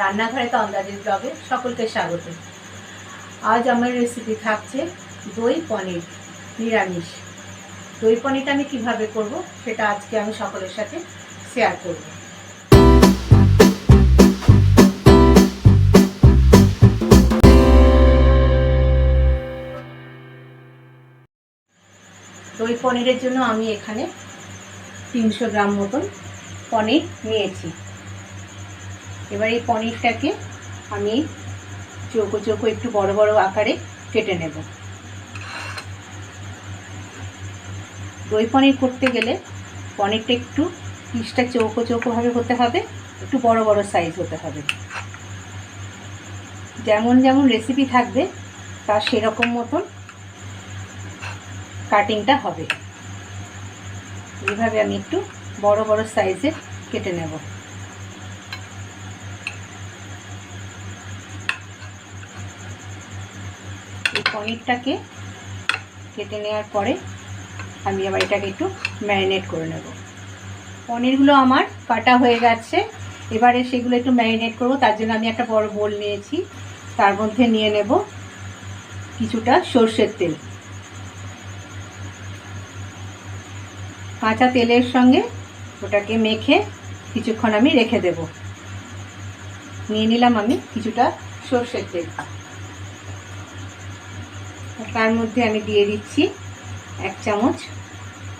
রান্নাঘরে তো অন্দাজের ব্লগে সকলকে স্বাগত। আজ আমার রেসিপি থাকছে দই পনির, নিরামিষ। দই পনিরটা আমি কীভাবে করব সেটা আজকে আমি সকলের সাথে শেয়ার করব। দই পনিরের জন্য আমি এখানে তিনশো গ্রাম মতন পনির নিয়েছি। এবার এই পনিরটাকে আমি চৌকো চৌকো একটু বড় বড় আকারে কেটে নেব। দই পনির করতে গেলে পনিরটা একটু পিসটা চৌকো চৌকোভাবে হতে হবে, একটু বড় বড় সাইজ হতে হবে। যেমন যেমন রেসিপি থাকবে, তার সেরকম মতন কাটিংটা হবে। এইভাবে আমি একটু বড় বড় সাইজে কেটে নেব। পনিরটাকে কেটে নেওয়ার পরে আমি আবার এটাকে একটু ম্যারিনেট করে নেব। পনিরগুলো আমার কাটা হয়ে গেছে। এবারে সেগুলো একটু ম্যারিনেট করব। তার জন্য আমি একটা বড় বোল নিয়েছি। তার মধ্যে নিয়ে নেব কিছুটা সর্ষের তেল। কাঁচা তেলের সঙ্গে ওটাকে মেখে কিছুক্ষণ আমি রেখে দেব। নিয়ে নিলাম আমি কিছুটা সর্ষের তেল। তার মধ্যে আমি দিয়ে দিচ্ছি এক চামচ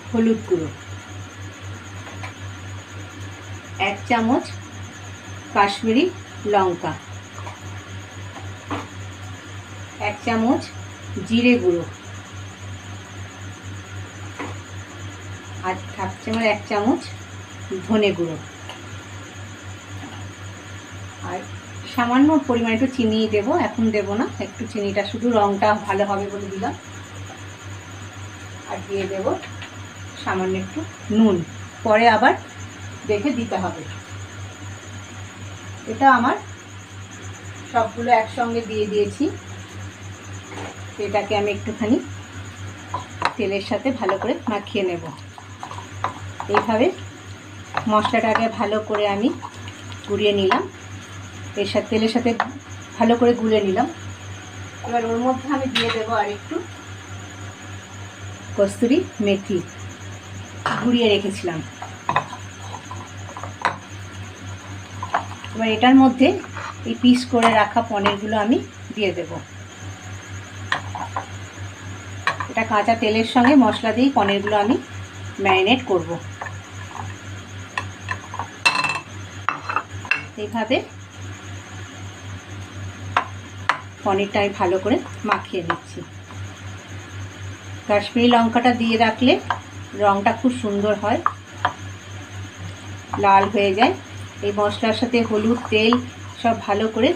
হলুদ গুঁড়ো, এক চামচ কাশ্মীরি লঙ্কা, এক চামচ জিরে গুঁড়ো, আর থাকছে আমার এক চামচ ধনে গুঁড়ো আর সামান্য পরিমাণে একটু চিনি দেবো, এখন দেবো না। একটু চিনিটা শুধু রঙটা ভালো হবে বলে দিলাম। আর দিয়ে দেব সামান্য একটু নুন। পরে আবার দেখে দিতে হবে। এটা আমার সবগুলো একসঙ্গে দিয়ে দিয়েছি। এটাকে আমি একটুখানি তেলের সাথে ভালো করে মাখিয়ে নেব। এইভাবে মশলাটাকে ভালো করে আমি গুঁড়িয়ে নিলাম। এর সাথে তেলের সাথে ভালো করে গুলে নিলাম। এবার ওর মধ্যে আমি দিয়ে দেবো আর একটু কস্তুরি মেথি। ঘুরিয়ে রেখেছিলাম। এবার এটার মধ্যে এই পিস করে রাখা পনিরগুলো আমি দিয়ে দেব। এটা কাঁচা তেলের সঙ্গে মশলা দিয়ে পনিরগুলো আমি ম্যারিনেট করব। এইভাবে পনিরটা আমি ভালো করে মাখিয়ে দিচ্ছি কাশ্মীরি লঙ্কাটা দিয়ে রাখলে রঙটা খুব সুন্দর হয়, লাল হয়ে যায়। এই মশলার সাথে হলুদ, তেল সব ভালো করে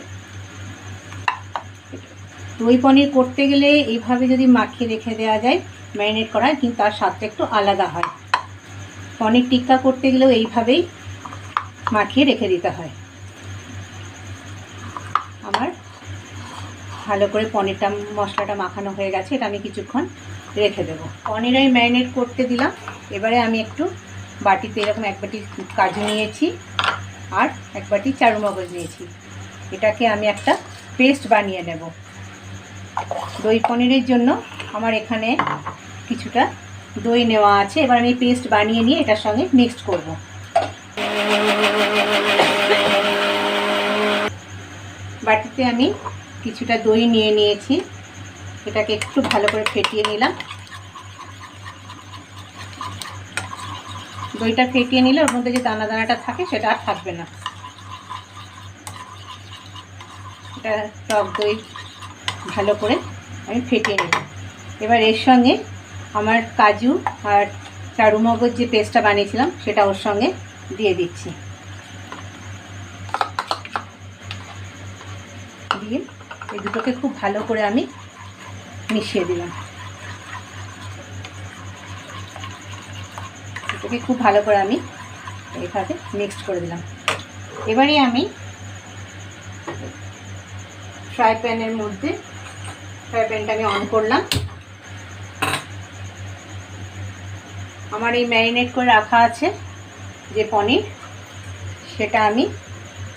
দই পনির করতে গেলে এইভাবে যদি মাখিয়ে রেখে দেওয়া যায়, ম্যারিনেট করা কিন্তু তার স্বাদটা একটু আলাদা হয়। পনির টিক্কা করতে গেলেও এইভাবেই মাখিয়ে রেখে দিতে হয় আমার ভালো করে পনিরটা, মশলাটা মাখানো হয়ে গেছে, এটা আমি কিছুক্ষণ রেখে দেবো। পনির আমি ম্যারিনেট করতে দিলাম, এবারে আমি একটু বাটিতে এরকম এক বাটি কাজু নিয়েছি আর এক বাটি চারু মগজ নিয়েছি। এটাকে আমি একটা পেস্ট বানিয়ে নেব। দই পনিরের জন্য আমার এখানে কিছুটা দই নেওয়া আছে, এবার আমি পেস্ট বানিয়ে নিয়ে এটার সঙ্গে মিক্সড করব। বাটিতে আমি কিছুটা দই নিয়ে নিয়েছি। এটাকে একটু ভালো করে ফেটিয়ে নিলাম। দইটা ফেটিয়ে নিলে ওর মধ্যে যে দানা দানাটা থাকে সেটা আর থাকবে না। এটা টক দই ভালো করে আমি ফেটিয়ে নিলাম। এবার এর সঙ্গে আমার কাজু আর চারু মগজ যে পেস্টটা বানিয়েছিলাম সেটা ওর সঙ্গে দিয়ে দিচ্ছি দিয়ে এই দুটোকে খুব ভালো করে আমি মিশিয়ে দিলাম। এটাকে খুব ভালো করে আমি এইভাবে মিক্সড করে দিলাম। এবারে আমি ফ্রাই প্যানের মধ্যে ফ্রাই প্যানটা আমি অন করলাম। আমার এই ম্যারিনেট করে রাখা আছে যে পনির, সেটা আমি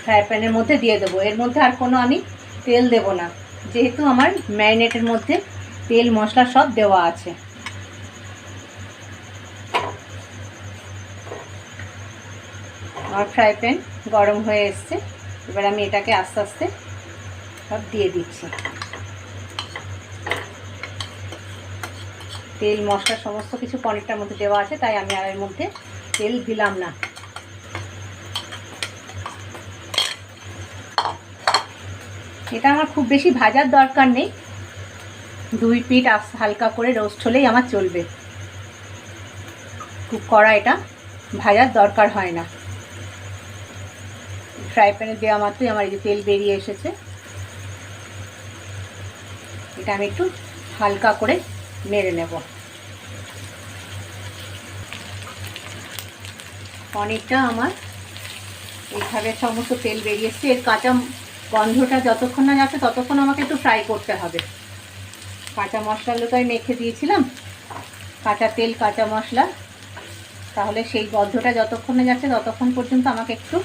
ফ্রাই প্যানের মধ্যে দিয়ে দেবো। এর মধ্যে আর কোনো আমি তেল দেব না। যেহেতু আমার ম্যারিনেটের মধ্যে তেল, মশলা সব দেওয়া আছে। আমার ফ্রাই প্যান গরম হয়ে এসছে। এবার আমি এটাকে আস্তে আস্তে সব দিয়ে দিচ্ছি। তেল, মশলা, সমস্ত কিছু পনিরটার মধ্যে দেওয়া আছে, তাই আমি আর এর মধ্যে তেল দিলাম না। এটা আমার খুব বেশি ভাজার দরকার নেই। দুই পিঠ হালকা করে রোস্ট হলেই আমার চলবে। খুব কড়া এটা, ভাজার দরকার হয় না। ফ্রাই প্যানে দেওয়া মাত্রই আমার এই যে তেল বেরিয়ে এসেছে। এটা আমি একটু হালকা করে নেড়ে নেব। অনেকটা আমার এইভাবে সমস্ত তেল বেরিয়ে এসছে। এর কাঁচা গন্ধটা যতক্ষণ না যাচ্ছে ততক্ষণ আমাকে একটু ফ্রাই করতে হবে। কাঁচা মশলাগুলো তো আমি মেখে দিয়েছিলাম। কাঁচা তেল, কাঁচা মশলা। তাহলে সেই গন্ধটা যতক্ষণ না যাচ্ছে ততক্ষণ পর্যন্ত আমাকে একটু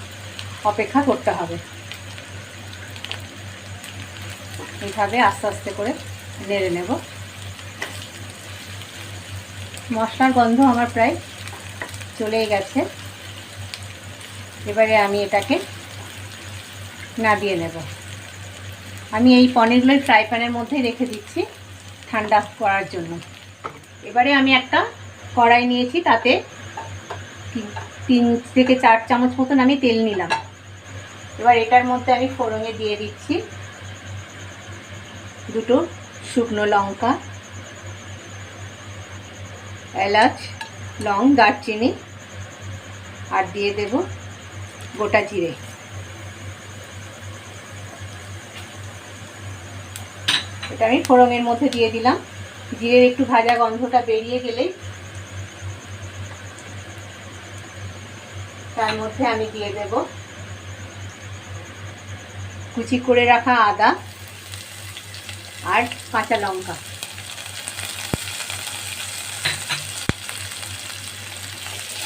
অপেক্ষা করতে হবে। এইভাবে আস্তে আস্তে করে নেড়ে নেব। মশলার গন্ধ আমার প্রায় চলেই গেছে। এবারে আমি এটাকে নাবিয়ে নেব। আমি এই পনিরগুলোই ফ্রাই প্যানের মধ্যেই রেখে দিচ্ছি ঠান্ডা করার জন্য। এবারে আমি একটা কড়াই নিয়েছি, তাতে তিন থেকে চার চামচ মতন আমি তেল নিলাম। এবার এটার মধ্যে আমি ফোড়নে দিয়ে দিচ্ছি দুটো শুকনো লঙ্কা, এলাচ, লং, দারচিনি, আর দিয়ে দেব গোটা জিরে। এটা আমি ফোড়নের মধ্যে দিয়ে দিলাম। জিরের একটু ভাজা গন্ধটা বেরিয়ে গেলেই তার মধ্যে আমি দিয়ে দেব কুচি করে রাখা আদা আর কাঁচা লঙ্কা।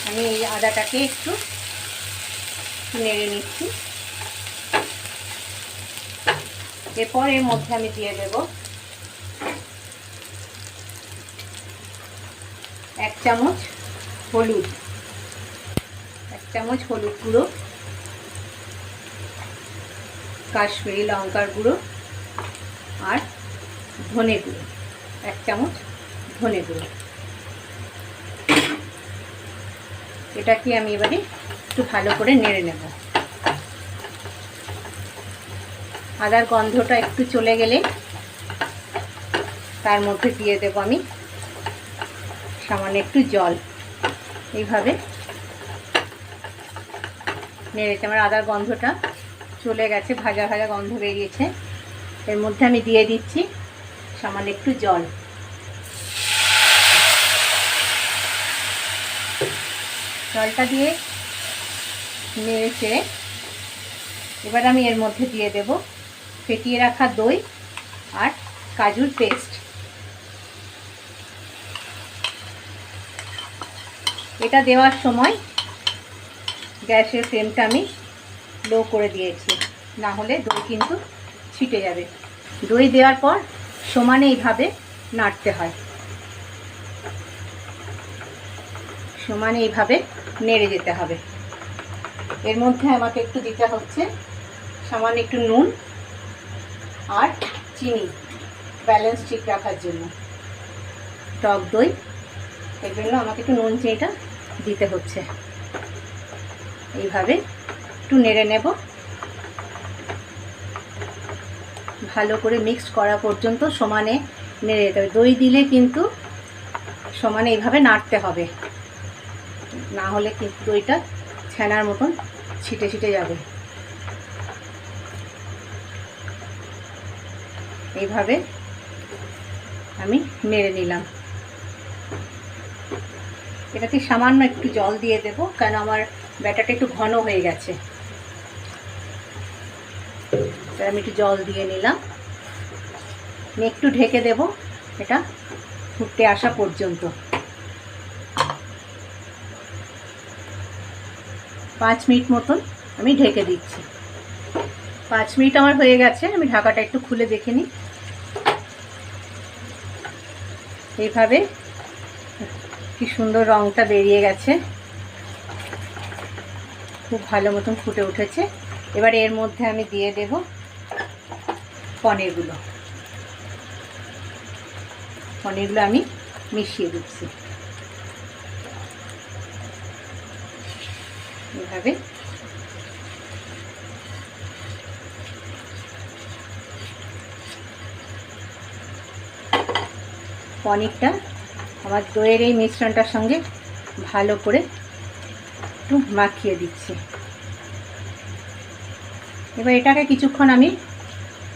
আমি এই আদাটাকে একটু নেড়ে নিচ্ছি। এরপর এর মধ্যে আমি দিয়ে দেব চামচ হলুদ। এক চামচ হলুদ গুঁড়ো, কাশ্মীরি লঙ্কার গুঁড়ো আর ধনে গুঁড়ো। এক চামচ ধনে গুঁড়ো। এটাকে আমি এবারে একটু ভালো করে নেড়ে নেব। আদার গন্ধটা একটু চলে গেলে তার মধ্যে দিয়ে দেব আমি সামান্য একটু জল। এইভাবে। নেড়েছে আমার আদার গন্ধটা চলে গেছে, ভাজা ভাজা গন্ধ বেরিয়েছে। এর মধ্যে আমি দিয়ে দিচ্ছি সামান্য একটু জল। জলটা দিয়ে নেড়ে চেড়ে এবার আমি এর মধ্যে দিয়ে দেব ফেটিয়ে রাখা দই আর কাজুর পেস্ট। এটা দেওয়ার সময় গ্যাসের ফ্লেমটা আমি লো করে দিয়েছি। না হলে দই কিন্তু ছিটে যাবে। দই দেওয়ার পর সমানে এইভাবে নাড়তে হয়। সমানে এইভাবে নেড়ে যেতে হবে। এর মধ্যে আমাকে একটু দিতে হচ্ছে সামান্য একটু নুন আর চিনি। ব্যালেন্স ঠিক রাখার জন্য। টক দই এর জন্য আমাকে একটু নুন চিনিটা দিতে হচ্ছে। এইভাবে একটু নেড়ে নেব। ভালো করে মিক্সড করা পর্যন্ত সমানে নেড়ে যেতে হবে। দই দিলে কিন্তু সমানে এইভাবে নাড়তে হবে। না হলে কিন্তু দইটা ছানার মতন ছিটে ছিটে যাবে। এইভাবে আমি নেড়ে নিলাম। এটাতে সামান্য একটু জল দিয়ে দেব কেন আমার ব্যাটারটা একটু ঘন হয়ে গেছে। আমি একটু জল দিয়ে নিলাম। একটু ঢেকে দেব এটা ফুটতে আসা পর্যন্ত। পাঁচ মিনিট মতন আমি ঢেকে দিচ্ছি। পাঁচ মিনিট আমার হয়ে গেছে, আমি ঢাকাটা একটু খুলে দেখে নিই। এইভাবে কি সুন্দর রঙটা বেরিয়ে গেছে। খুব ভালো মতন ফুটে উঠেছে। এবার এর মধ্যে আমি দিয়ে দেব পনিরগুলো। পনিরগুলো আমি মিশিয়ে দিচ্ছি। এভাবে। পনিরটা আমার দইয়ের এই মিশ্রণটার সঙ্গে ভালো করে একটু মাখিয়ে দিচ্ছি। এবার এটাকে কিছুক্ষণ আমি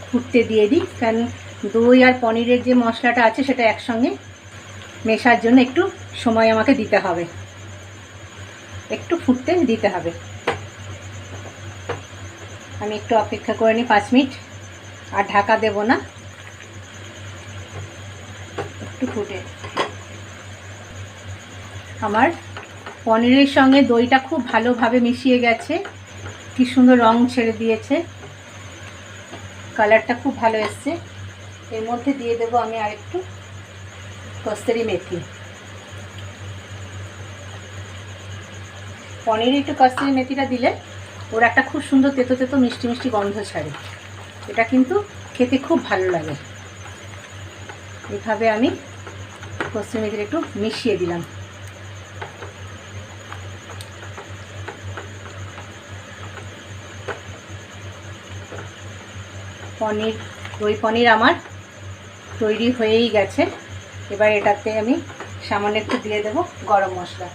ফুটতে দিয়ে দিই, কারণ দই আর পনিরের যে মশলাটা আছে সেটা একসঙ্গে মেশার জন্য একটু সময় আমাকে দিতে হবে। একটু ফুটতে দিতে হবে। আমি একটু অপেক্ষা করে নিই পাঁচ মিনিট, আর ঢাকা দেব না। একটু ফুটে। আমার পনিরের সঙ্গে দইটা খুব ভালোভাবে মিশিয়ে গেছে। কি সুন্দর রং ছেড়ে দিয়েছে। কালারটা খুব ভালো এসছে। এর মধ্যে দিয়ে দেবো আমি আরেকটু কস্তুরি মেথি। পনিরে একটু কস্তুরি মেথিটা দিলে ওর একটা খুব সুন্দর তেতো তেতো মিষ্টি মিষ্টি গন্ধ ছাড়ে। এটা কিন্তু খেতে খুব ভালো লাগে। এভাবে আমি কস্তুরি মেথিটা একটু মিশিয়ে দিলাম। পনির, দই পনির আমার তৈরি হয়েই গেছে। এবার এটাতে আমি সামান্য একটু দিয়ে দেব গরম মশলা।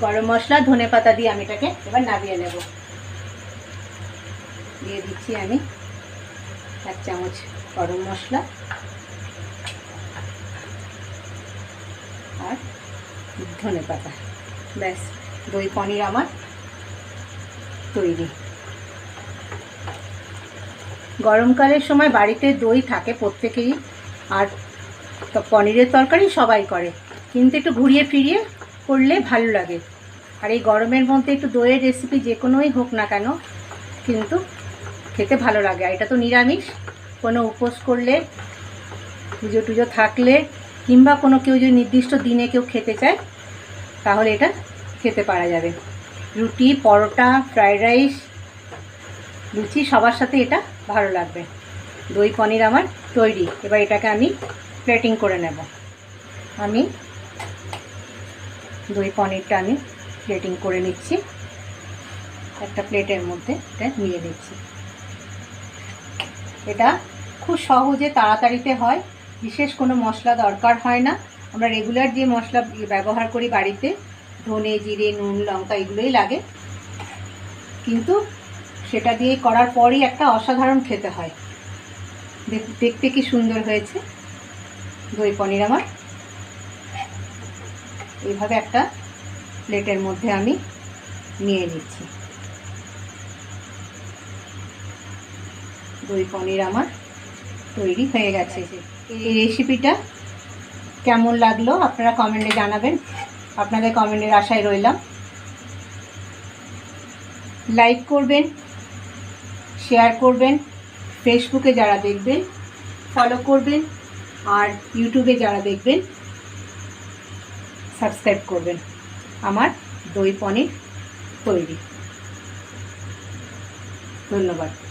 গরম মশলা, ধনে পাতা দিয়ে আমি এটাকে এবার নামিয়ে নেব। দিয়ে দিচ্ছি আমি এক চামচ গরম মশলা। আর ধনে পাতা। ব্যাস, দই পনির আমার তৈরি। গরমকালের সময় বাড়িতে দই থাকে প্রত্যেকেরই আর তো পনিরের তরকারি সবাই করে। কিন্তু একটু ঘুরিয়ে ফিরিয়ে করলে ভালো লাগে। আর এই গরমের মধ্যে একটু দইয়ের রেসিপি যে কোনোই হোক না কেন, কিন্তু খেতে ভালো লাগে। আর এটা তো নিরামিষ, কোনো উপোস করলে, পুজো টুজো থাকলে, কিংবা কোনো কেউ যদি নির্দিষ্ট দিনে কেউ খেতে চায়, তাহলে এটা খেতে পারা যাবে। রুটি, পরোটা ফ্রায়েড রাইস, লুচি সবার সাথে এটা ভালো লাগবে। দই পনির আমার তৈরি। এবার এটাকে আমি প্লেটিং করে নেব। আমি দই পনিরটা আমি প্লেটিং করে নিচ্ছি। একটা প্লেটের মধ্যে এটা নিয়ে নিচ্ছি। এটা খুব সহজে তাড়াতাড়িতে হয়। বিশেষ কোনো মশলা দরকার হয় না। আমরা রেগুলার যে মশলা ব্যবহার করি বাড়িতে, ধনে, জিরে, নুন, লঙ্কা, এগুলোই লাগে। কিন্তু সেটা দিয়ে করার পরই একটা অসাধারণ খেতে হয়। দেখতে কি সুন্দর হয়েছে। দই পনির আমার। এইভাবে একটা প্লেটের মধ্যে আমি নিয়ে নিচ্ছি। দই পনির আমার তৈরি হয়ে গেছে। এই রেসিপিটা কেমন লাগল আপনারা কমেন্টে জানাবেন। আপনাদের কমেন্টের আশায় রইলাম। লাইক করবেন শেয়ার করবেন ফেসবুকে যারা দেখবেন ফলো করবেন, আর ইউটিউবে যারা দেখবেন সাবস্ক্রাইব করবেন। আমার দই পনির তৈরি। ধন্যবাদ।